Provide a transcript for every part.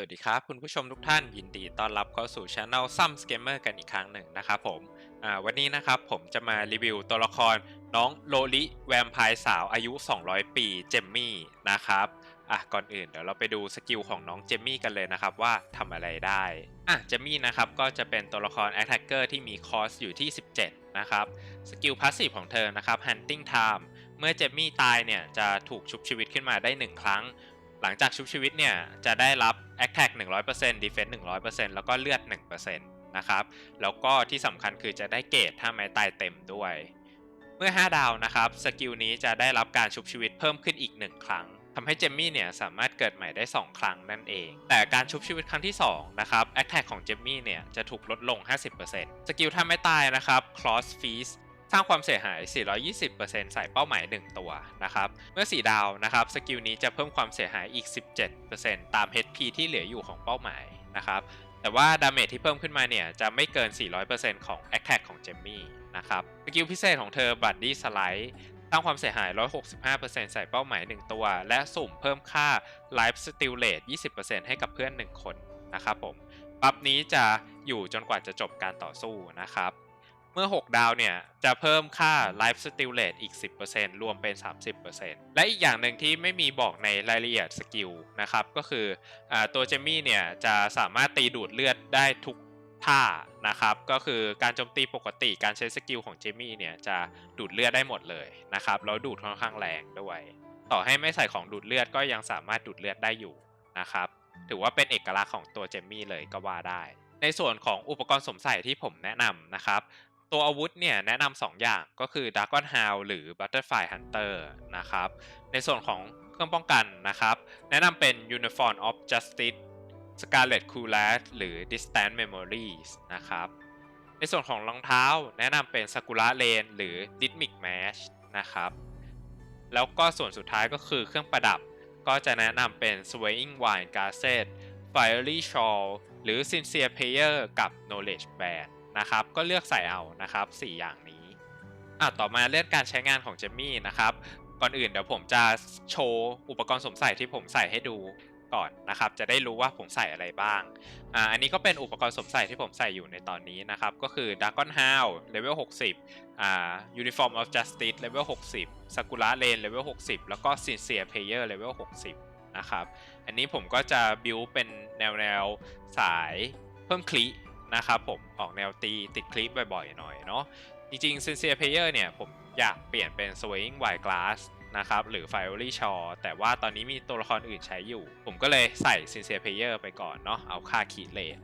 วัสดีครับ คุณผู้ชมทุกท่านยินดีต้อนรับเข้าสู่ช anel ซัมสเกมเมอร์กันอีกครั้งหนึ่งนะครับผมวันนี้นะครับผมจะมารีวิวตัวละครน้องโลลิแวมไพร์สาวอายุ 200 ปีเจมมี่นะครับอะก่อนอื่นเดี๋ยวเราไปดูสกิลของน้องเจมมี่กันเลยนะครับว่าทำอะไรได้อะเจมมี่นะครับก็จะเป็นตัวละครแอ t แทกเกอร์ที่มีคอสอยู่ที่ 17 นะครับสกิลพาสซีฟของเธอนะครับ Hunting Time เมื่อเจมมี่ตายเนี่ยจะถูกชุบชีวิตขึ้นมาได้ 1 ครั้ง หลังจากชุบชีวิตเนี่ยจะได้รับ Attack 100% Defense 100%แล้วก็เลือด 1%นะครับ แล้วก็ที่สำคัญคือจะได้เกรดถ้าไม้ตายเต็มด้วย เมื่อ 5 ดาวนะครับสกิลนี้จะได้รับการชุบชีวิตเพิ่มขึ้นอีก 1 ครั้งทำให้เจมมี่เนี่ยสามารถเกิดใหม่ได้ 2 ครั้งนั่นเอง แต่การชุบชีวิตครั้งที่ 2 นะครับ Attack ของเจมมี่เนี่ยจะถูกลดลง 50%สกิลถ้าไม่ตายนะครับ Cross Feast สร้างความเสียหาย 420%ใส่เป้าหมาย 1 ตัวนะครับ เมื่อ 4 ดาวนะครับ สกิลนี้จะเพิ่มความเสียหายอีก 17%ตาม HP ที่เหลืออยู่ของเป้าหมายนะครับ แต่ว่าดาเมจที่เพิ่มขึ้นมาเนี่ย จะไม่เกิน 400%ของ Attack ของเจมมี่นะครับ สกิลพิเศษของเธอ Bloody Slide สร้างความเสียหาย 165%ใส่เป้าหมาย 1 ตัว และสุ่มเพิ่มค่า Life Steal Rate 20%ให้กับเพื่อน 1 คนนะครับผมบัฟนี้จะอยู่จนกว่าจะจบการต่อสู้นะครับ มื่อ 6 ดาวเนี่ย จะเพิ่มค่า Life Steal Rate อีก 10%รวมเป็น 30%และอีกอย่างหนึ่งที่ไม่มีบอกในรายละเอียดสกิลนะครับ ก็คืออตัวเจมี่เนี่ย จะสามารถตีดูดเลือดได้ทุกท่านะครับ ก็คือการโจมตีปกติการใช้สกิลของเจมี่เนี่ย จะดูดเลือดได้หมดเลยนะครับ แล้วดูดค่อนข้างแรงด้วย ต่อให้ไม่ใส่ของดูดเลือดก็ยังสามารถดูดเลือดได้อยู่นะครับ ถือว่าเป็นเอกลักษณ์ของตัวเจมี่เลยก็ว่าได้ในส่วนของอุปกรณ์สมใส่ที่ผมแนะนำนะครับ ตัวอาวุธเนี่ยแนะนำสองอย่างก็คือ Dragon Hound หรือ Butterfly Hunter นะครับ ในส่วนของเครื่องป้องกันนะครับ แนะนำเป็น Uniform of Justice Scarlet c o o l a s หรือ Distant Memories นะครับ ในส่วนของรองเท้าแนะนำเป็น Sakura Lane หรือ Rhythmic Match นะครับแล้วก็ส่วนสุดท้ายก็คือเครื่องประดับก็จะแนะนำเป็น Swaying Wine Gazette Fiery Shawl หรือ Sincere Player กับ Knowledge Band นะครับ ก็เลือกใส่เอานะครับ 4 อย่างนี้อะต่อมาเรื่องการใช้งานของเจมมี่นะครับก่อนอื่นเดี๋ยวผมจะโชว์อุปกรณ์สวมใส่ที่ผมใส่ให้ดูก่อนนะครับ จะได้รู้ว่าผมใส่อะไรบ้างอ่าอันนี้ก็เป็นอุปกรณ์สวมใส่ที่ผมใส่อยู่ในตอนนี้นะครับ ก็คือ Dragon Hound Level 60อ่า Uniform of Justice Level 60 Sakura Lane Level 60 แล้วก็ Sincere Player Level 60 นะครับ อันนี้ผมก็จะบิวเป็นแนวแนวสายเพิ่มคลิ นะครับผมออกแนวตีติดคลิปบ่อยๆ หน่อยเนาะจริงๆ Sincere Player เนี่ยผมอยากเปลี่ยนเป็น Swing Wide Glass นะครับหรือ Fiery Shaw แต่ว่าตอนนี้มีตัวละครอื่นใช้อยู่ ผมก็เลยใส่ Sincere Player ไปก่อนเนาะเอาค่าคีดเลท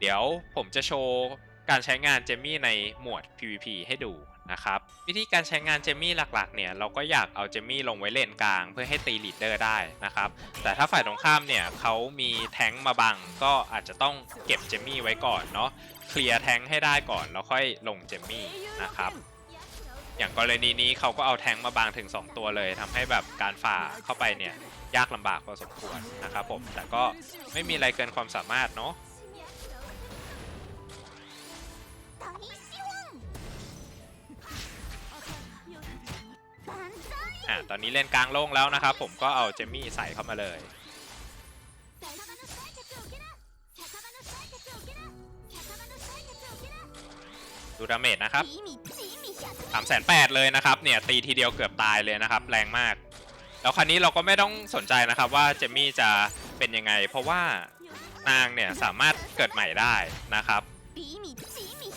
เดี๋ยวผมจะโชว์การใช้งานเจมี่ในหมวด PVP ให้ดู นะครับวิธีการใช้งานเจมี่หลักๆเนี่ยเราก็อยากเอาเจมี่ลงไว้เลนกลาง เพื่อให้ตีลีดเดอร์ได้นะครับแต่ถ้าฝ่ายตรงข้ามเนี่ยเขามีแทงค์มาบังก็อาจจะต้องเก็บเจมี่ไว้ก่อนเนาะเคลียร์แทงค์ให้ได้ก่อนแล้วค่อยลงเจมี่นะครับอย่างกรณีนี้เขาก็เอาแทงค์มาบังถึง 2 ตัวเลยทำให้แบบการฝ่าเข้าไปเนี่ยยากลำบากพอสมควรนะครับผมแต่ก็ไม่มีอะไรเกินความสามารถเนาะ อะตอนนี้เล่นกลางโล่งแล้วนะครับผมก็เอาเจมี่ใส่เข้ามาเลยดูดาเมจนะครับสามแสนแปดเลยนะครับเนี่ยตีทีเดียวเกือบตายเลยนะครับ แรงมาก แล้วคราวนี้เราก็ไม่ต้องสนใจนะครับว่าเจมี่จะเป็นยังไง เพราะว่านางเนี่ยสามารถเกิดใหม่ได้นะครับ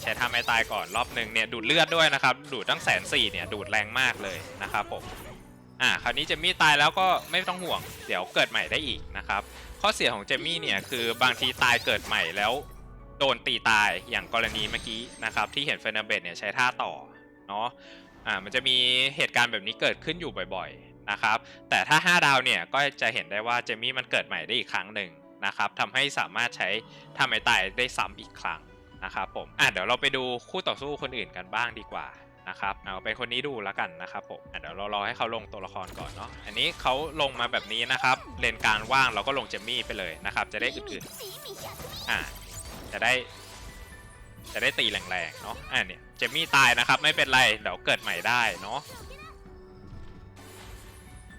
ใช้ท่าไม้ตายก่อนรอบหนึ่งเนี่ยดูดเลือดด้วยนะครับ ดูดตั้งแสนสี่เนี่ยดูดแรงมากเลยนะครับผม อ่าคราวนี้เจมี่ตายแล้วก็ไม่ต้องห่วง เดี๋ยวเกิดใหม่ได้อีกนะครับ ข้อเสียของเจมี่เนี่ยคือบางทีตายเกิดใหม่แล้วโดนตีตายอย่างกรณีเมื่อกี้นะครับที่เห็นเฟรนเบตเนี่ยใช้ท่าต่อเนาะอ่ามันจะมีเหตุการณ์แบบนี้เกิดขึ้นอยู่บ่อยๆนะครับแต่ถ้า 5 ดาวเนี่ยก็จะเห็นได้ว่าเจมี่มันเกิดใหม่ได้อีกครั้งหนึ่งนะครับทำให้สามารถใช้ทำไม้ตายได้ซ้ำอีกครั้งนะครับผมอะเดี๋ยวเราไปดูคู่ต่อสู้คนอื่นกันบ้างดีกว่า นะครับเอาเป็นคนนี้ดูแล้วกันนะครับผมเดี๋ยวเรารอให้เขาลงตัวละครก่อนเนาะอันนี้เขาลงมาแบบนี้นะครับเลนกลางว่างเราก็ลงเจมี่ไปเลยนะครับ จะได้อึดๆอะจะได้ จะได้ตีแรงๆเนาะอะเนี่ยเจมี่ตายนะครับ ไม่เป็นไรเดี๋ยวเกิดใหม่ได้เนาะ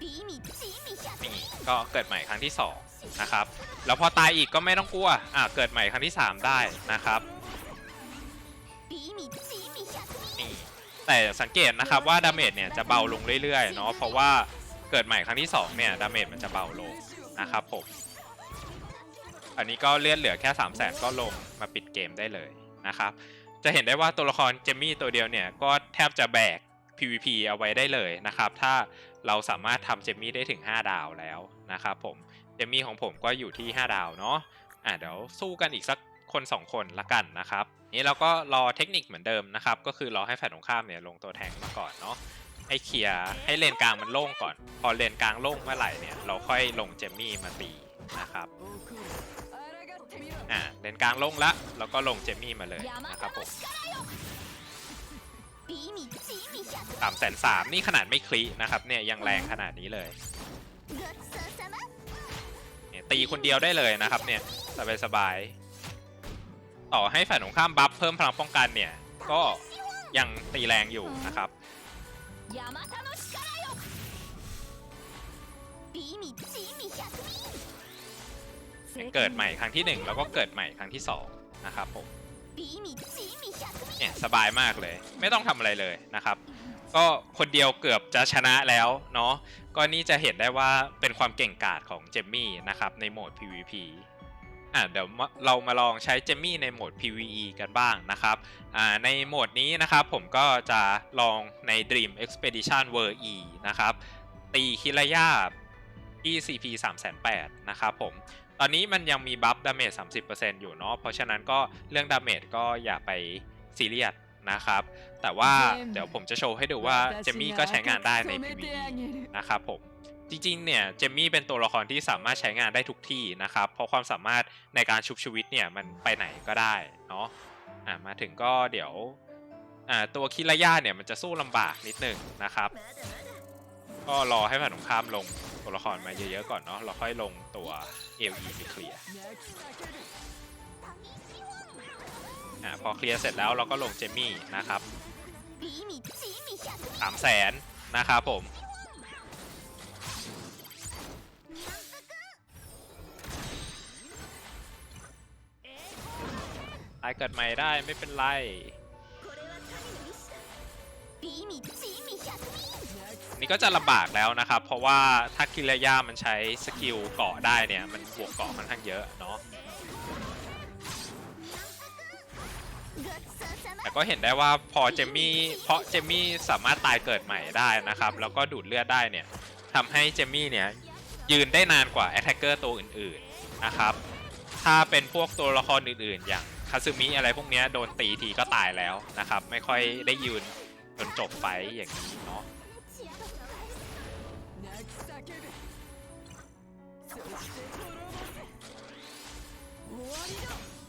นี่ก็เกิดใหม่ครั้งที่สองนะครับแล้วพอตายอีกก็ไม่ต้องกลัวอ่าเกิดใหม่ครั้งที่ 3 ได้นะครับ แต่สังเกตนะครับว่าดาเมจเนี่ยจะเบาลงเรื่อยๆเนาะเพราะว่าเกิดใหม่ครั้งที่2เนี่ยดาเมจมันจะเบาลงนะครับผมอันนี้ก็เลื่อนเหลือแค่ 3 0 0แสนก็ลงมาปิดเกมได้เลยนะครับ จะเห็นได้ว่าตัวละครเจมมี่ตัวเดียวเนี่ยก็แทบจะแบก PVP เอาไว้ได้เลยนะครับ ถ้าเราสามารถทำเจมมี่ได้ถึง 5 ดาวแล้วนะครับผม เจมมี่ของผมก็อยู่ที่ 5 ดาวเนาะอะเดี๋ยวสู้กันอีกสัก คน2 คนละกันนะครับนี่เราก็รอเทคนิคเหมือนเดิมนะครับ ก็คือรอให้ฝ่ายตรงข้ามเนี่ยลงตัวแทงมาก่อนเนาะให้เคลียร์ให้เลนกลางมันโล่งก่อน พอเลนกลางโล่งเมื่อไหร่เนี่ยเราค่อยลงเจมมี่มาตีนะครับอ่าเลนกลางโล่งละแล้วก็ลงเจมมี่มาเลยนะครับผมสามแสนสามนี่ขนาดไม่คลินะครับเนี่ยยังแรงขนาดนี้เลยตีคนเดียวได้เลยนะครับเนี่ยสบายสบาย ต่อให้ฝ่ายตรงข้ามบัฟเพิ่มพลังป้องกันเนี่ย ก็ยังตีแรงอยู่นะครับเกิดใหม่ครั้งที่หนึ่งแล้วก็เกิดใหม่ครั้งที่สองนะครับผมเนี่ยสบายมากเลย ไม่ต้องทำอะไรเลยนะครับ ก็คนเดียวเกือบจะชนะแล้วเนาะก็นี่จะเห็นได้ว่าเป็นความเก่งกาจของเจมมี่นะครับในโหมด PVP อะเดี๋ยวมาเรามาลองใช้เจมมี่ในโหมด PVE กันบ้างนะครับอ่าในโหมดนี้นะครับผมก็จะลองใน Dream Expedition World E นะครับตีคิรายาที่ CP 3 8 0 0นะครับผมตอนนี้มันยังมีบัฟดาเมจ30%อยู่เนาะเพราะฉะนั้นก็เรื่องดาเมจก็อย่าไปซีเรียสนะครับ แต่ว่าเดี๋ยวผมจะโชว์ให้ดูว่าเจมมี่ก็ใช้งานได้ใน PVE นะครับผม จริงๆ เนี่ยเจมี่เป็นตัวละครที่สามารถใช้งานได้ทุกที่นะครับ เพราะความสามารถในการชุบชีวิตเนี่ยมันไปไหนก็ได้เนาะอ่ามาถึงก็เดี๋ยวอ่าตัวคิระยาเนี่ยมันจะสู้ลำบากนิดหนึ่งนะครับ ก็รอให้ผ่านสงครามลงตัวละครมาเยอะๆก่อนเนาะเราค่อยลงตัว LE ไปเคลียร์อ่าพอเคลียร์เสร็จแล้วเราก็ลงเจมี่นะครับสามแสนนะครับผม ตายเกิดใหม่ได้ไม่เป็นไรนี่ก็จะลำบากแล้วนะครับ เพราะว่าถ้ากิรยามันใช้สกิลเกาะได้เนี่ย มันบวกเกาะมันข้างเยอะเนาะแต่ก็เห็นได้ว่าพอเจมี่เพราะเจมี่สามารถตายเกิดใหม่ได้นะครับ แล้วก็ดูดเลือดได้เนี่ยทำให้เจมี่เนี่ยยืนได้นานกว่าแอตแทกเกอร์ตัวอื่นๆนะครับ ถ้าเป็นพวกตัวละครอื่นๆ อย่าง คาซึมิอะไรพวกนี้โดนตีทีก็ตายแล้วนะครับ ไม่ค่อยได้ยืนจนจบไฟอย่างนี้เนาะ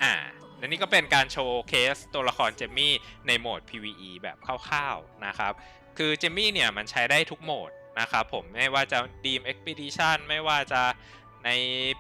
อ่าและนี่ก็เป็นการโชว์เคสตัวละครเจมมี่ในโหมด PVE แบบคร่าวๆนะครับ คือเจมมี่เนี่ยมันใช้ได้ทุกโหมดนะครับผมไม่ว่าจะ Dream Expedition ไม่ว่าจะใน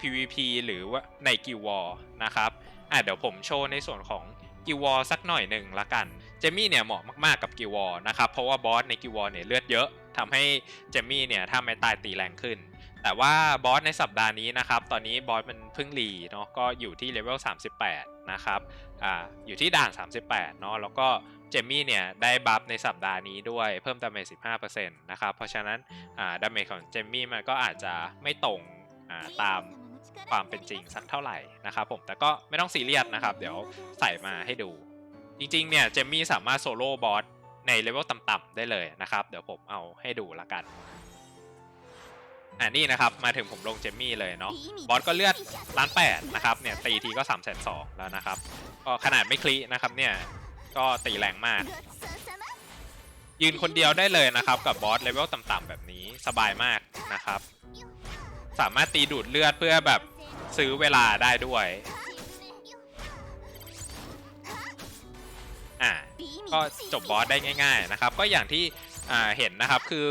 PVP หรือว่าใน Guild War นะครับ อะเดี๋ยวผมโชว์ในส่วนของ Guild War สักหน่อยหนึ่งละกัน เจมี่เนี่ยเหมาะมากๆกับ Guild War นะครับ เพราะว่าบอสใน Guild War เนี่ยเลือดเยอะทำให้เจมี่เนี่ยถ้าไม่ตายตีแรงขึ้น แต่ว่าบอสในสัปดาห์นี้นะครับ ตอนนี้บอสมันเพิ่งรีเนาะ ก็อยู่ที่เลเวล 38 นะครับ อ่า อยู่ที่ด่าน 38 เนาะ แล้วก็เจมี่เนี่ยได้บัฟในสัปดาห์นี้ด้วยเพิ่มดาเมจ 15%นะครับ เพราะฉะนั้น อ่า ดาเมจของเจมมี่มันก็อาจจะไม่ตรง อ่า ตาม ความเป็นจริงสักเท่าไหร่นะครับผมแต่ก็ไม่ต้องซีเรียสนะครับ เดี๋ยวใส่มาให้ดู จริงๆเนี่ยเจมมี่สามารถโซโล่บอสในเลเวลต่ำๆได้เลยนะครับ เดี๋ยวผมเอาให้ดูละกันอ่านี่นะครับ มาถึงผมลงเจมมี่เลยเนาะบอสก็เลือดล้านแปดนะครับเนี่ยตีทีก็3ามแสนสองแล้วนะครับก็ขนาดไม่คลีนะครับเนี่ยก็ตีแรงมาก ยืนคนเดียวได้เลยนะครับ กับบอสเลเวลต่ำๆแบบนี้สบายมากนะครับ สามารถตีดูดเลือดเพื่อแบบซื้อเวลาได้ด้วย อ่าก็จบบอสได้ง่าย ๆนะครับ ก็อย่างที่อ่าเห็นนะครับคือ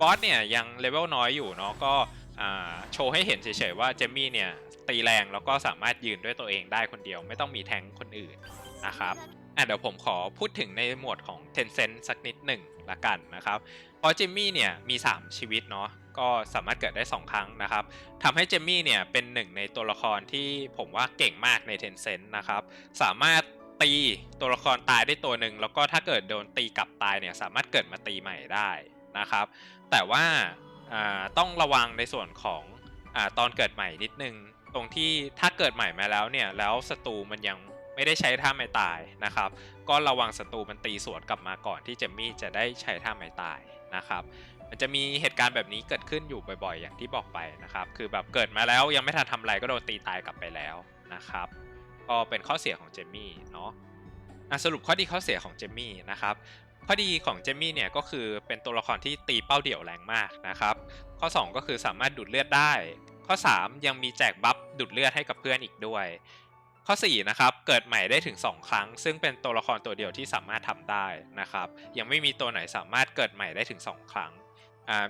บอสเนี่ยยังเลเวลน้อยอยู่เนาะก็อ่าโชว์ให้เห็นเฉยๆว่าเจมี่เนี่ยตีแรงแล้วก็สามารถยืนด้วยตัวเองได้คนเดียว ไม่ต้องมีแทงค์คนอื่นนะครับอะเดี๋ยวผมขอพูดถึงในหมวดของ Tencent สักนิดหนึ่งละกันนะครับ เพราะเจมมี่เนี่ยมี 3 ชีวิตเนาะก็สามารถเกิดได้ 2 ครั้งนะครับทำให้เจมมี่เนี่ยเป็นหนึ่งในตัวละครที่ผมว่าเก่งมากใน Tencent นะครับสามารถตีตัวละครตายได้ตัวหนึ่งแล้วก็ถ้าเกิดโดนตีกลับตายเนี่ยสามารถเกิดมาตีใหม่ได้นะครับ แต่ว่าต้องระวังในส่วนของอตอนเกิดใหม่นิดนึง ตรงที่ถ้าเกิดใหม่มาแล้วเนี่ยแล้วศัตรูมันยัง ไม่ได้ใช้ท่าไม่ตายนะครับ ก็ระวังศัตรูมันตีสวนกลับมาก่อนที่เจมมี่จะได้ใช้ท่าไม่ตายนะครับ มันจะมีเหตุการณ์แบบนี้เกิดขึ้นอยู่บ่อยๆ อย่างที่บอกไปนะครับ คือแบบเกิดมาแล้วยังไม่ทันทำอะไรก็โดนตีตายกลับไปแล้วนะครับ ก็เป็นข้อเสียของเจมมี่เนาะสรุปข้อดีข้อเสียของเจมมี่นะครับข้อดีของเจมมี่เนี่ยก็คือเป็นตัวละครที่ตีเป้าเดี่ยวแรงมากนะครับ ข้อ 2 ก็คือสามารถดูดเลือดได้ ข้อ 3 ยังมีแจกบัฟดูดเลือดให้กับเพื่อนอีกด้วย ข้อ4นะครับเกิดใหม่ได้ถึง 2 ครั้ง ซึ่งเป็นตัวละครตัวเดียวที่สามารถทำได้นะครับ ยังไม่มีตัวไหนสามารถเกิดใหม่ได้ถึง 2 ครั้ง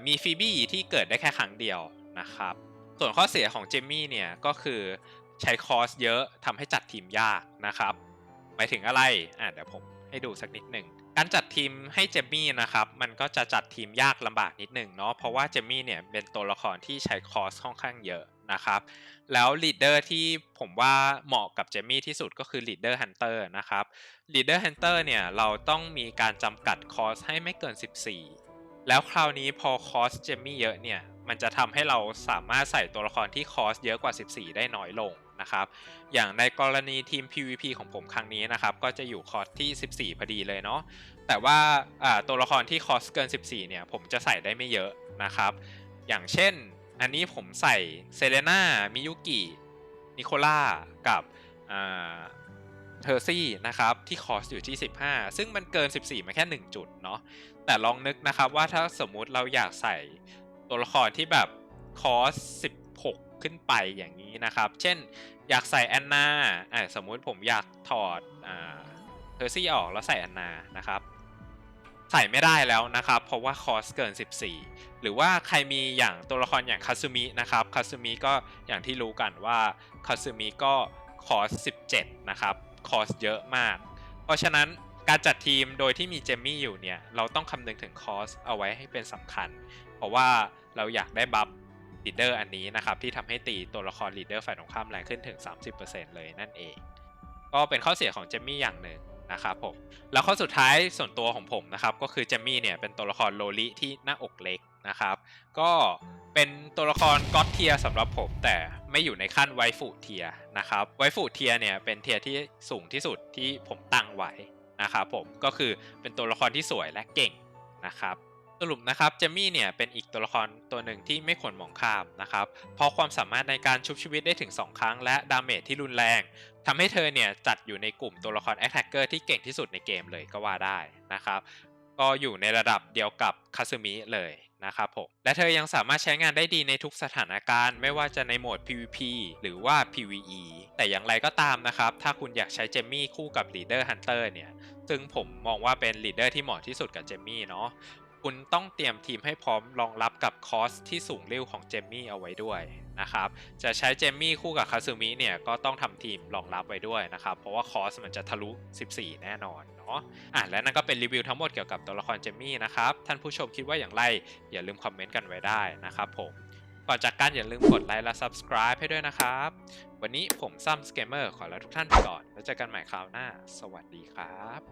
มีฟีบี้ที่เกิดได้แค่ครั้งเดียวนะครับ ส่วนข้อเสียของเจมี่เนี่ยก็คือใช้คอสเยอะทำให้จัดทีมยากนะครับหมายถึงอะไรอะเดี๋ยวผมให้ดูสักนิดหนึ่งการจัดทีมให้เจมี่นะครับ มันก็จะจัดทีมยากลำบากนิดหนึ่งเนาะเพราะว่าเจมี่เนี่ยเป็นตัวละครที่ใช้คอสค่อนข้างเยอะ นะครับ แล้วลีดเดอร์ที่ผมว่าเหมาะกับเจมี่ที่สุดก็คือลีดเดอร์ฮันเตอร์นะครับลีดเดอร์ฮันเตอร์เนี่ยเราต้องมีการจำกัดคอสให้ไม่เกิน 14 แล้วคราวนี้พอคอสเจมี่เยอะเนี่ยมันจะทำให้เราสามารถใส่ตัวละครที่คอสเยอะกว่า 14 ได้น้อยลงนะครับ อย่างในกรณีทีม PVP ของผมครั้งนี้นะครับ ก็จะอยู่คอสที่ 14 พอดีเลยเนาะ แต่ว่าตัวละครที่คอสเกิน 14 เนี่ย ผมจะใส่ได้ไม่เยอะนะครับ อย่างเช่น อันนี้ผมใส่เซเลน่ามิยุกินิโคล่ากับเทอร์ซี่นะครับ ที่คอสอยู่ที่ 15 ซึ่งมันเกิน 14 มาแค่ 1 จุดเนาะแต่ลองนึกนะครับว่าถ้าสมมุติเราอยากใส่ตัวละครที่แบบคอส 16 ขึ้นไปอย่างนี้นะครับ เช่นอยากใส่แอนนาสมมุติผมอยากถอดเทอร์ซี่ออกแล้วใส่แอนนานะครับ ใส่ไม่ได้แล้วนะครับ เพราะว่าคอสเกิน 14 หรือว่าใครมีอย่างตัวละครอย่างคาซึมินะครับคาซึมิก็อย่างที่รู้กันว่าคาซึมิก็คอส 17 นะครับคอสเยอะมาก เพราะฉะนั้นการจัดทีมโดยที่มีเจมมี่อยู่เนี่ย เราต้องคำนึงถึงคอสเอาไว้ให้เป็นสำคัญ เพราะว่าเราอยากได้บัฟลีดเดอร์อันนี้นะครับ ที่ทำให้ตีตัวละครลีดเดอร์ฝ่ายตรงข้ามแรงขึ้นถึง 30%เลยนั่นเอง ก็เป็นข้อเสียของเจมมี่อย่างหนึ่ง นะครับผมแล้วข้อสุดท้ายส่วนตัวของผมนะครับก็คือเจมมี่เนี่ยเป็นตัวละครโลลิที่หน้าอกเล็กนะครับ ก็เป็นตัวละครก็อตเทียสำหรับผมแต่ไม่อยู่ในขั้นไวฟูเทียนะครับไวฟูเทียเนี่ยเป็นเทียที่สูงที่สุดที่ผมตั้งไว้นะครับผมก็คือเป็นตัวละครที่สวยและเก่งนะครับ สรุปนะครับเจมี่เนี่ยเป็นอีกตัวละครตัวหนึ่งที่ไม่ควรมองข้ามนะครับเพราะความสามารถในการชุบชีวิตได้ถึง 2 ครั้ง และดาเมจที่รุนแรงทำให้เธอเนี่ยจัดอยู่ในกลุ่มตัวละครแอคแทกเกอร์ที่เก่งที่สุดในเกมเลยก็ว่าได้นะครับก็อยู่ในระดับเดียวกับคาซึมิเลยนะครับผมและเธอยังสามารถใช้งานได้ดีในทุกสถานการณ์ ไม่ว่าจะในโหมด PVP หรือว่า PVE แต่อย่างไรก็ตามนะครับ ถ้าคุณอยากใช้เจมมี่คู่กับ Leader Hunter เนี่ย ซึ่งผมมองว่าเป็น Leader ที่เหมาะที่สุดกับเจมมี่เนาะ คุณต้องเตรียมทีมให้พร้อมรองรับกับคอสที่สูงเร็วของเจมมี่เอาไว้ด้วยนะครับ จะใช้เจมมี่คู่กับคาซึมิเนี่ยก็ต้องทำทีมรองรับไว้ด้วยนะครับ เพราะว่าคอสมันจะทะลุ 14 แน่นอนเนาะอะและนั่นก็เป็นรีวิวทั้งหมดเกี่ยวกับตัวละครเจมมี่นะครับ ท่านผู้ชมคิดว่าอย่างไร อย่าลืมคอมเมนต์กันไว้ได้นะครับผมก่อนจากกันอย่าลืมกดไลค์และ subscribe ให้ด้วยนะครับ วันนี้ผมซัมสเกมเมอร์ขอลาทุกท่านไปก่อน แล้วเจอกันใหม่คราวหน้า สวัสดีครับ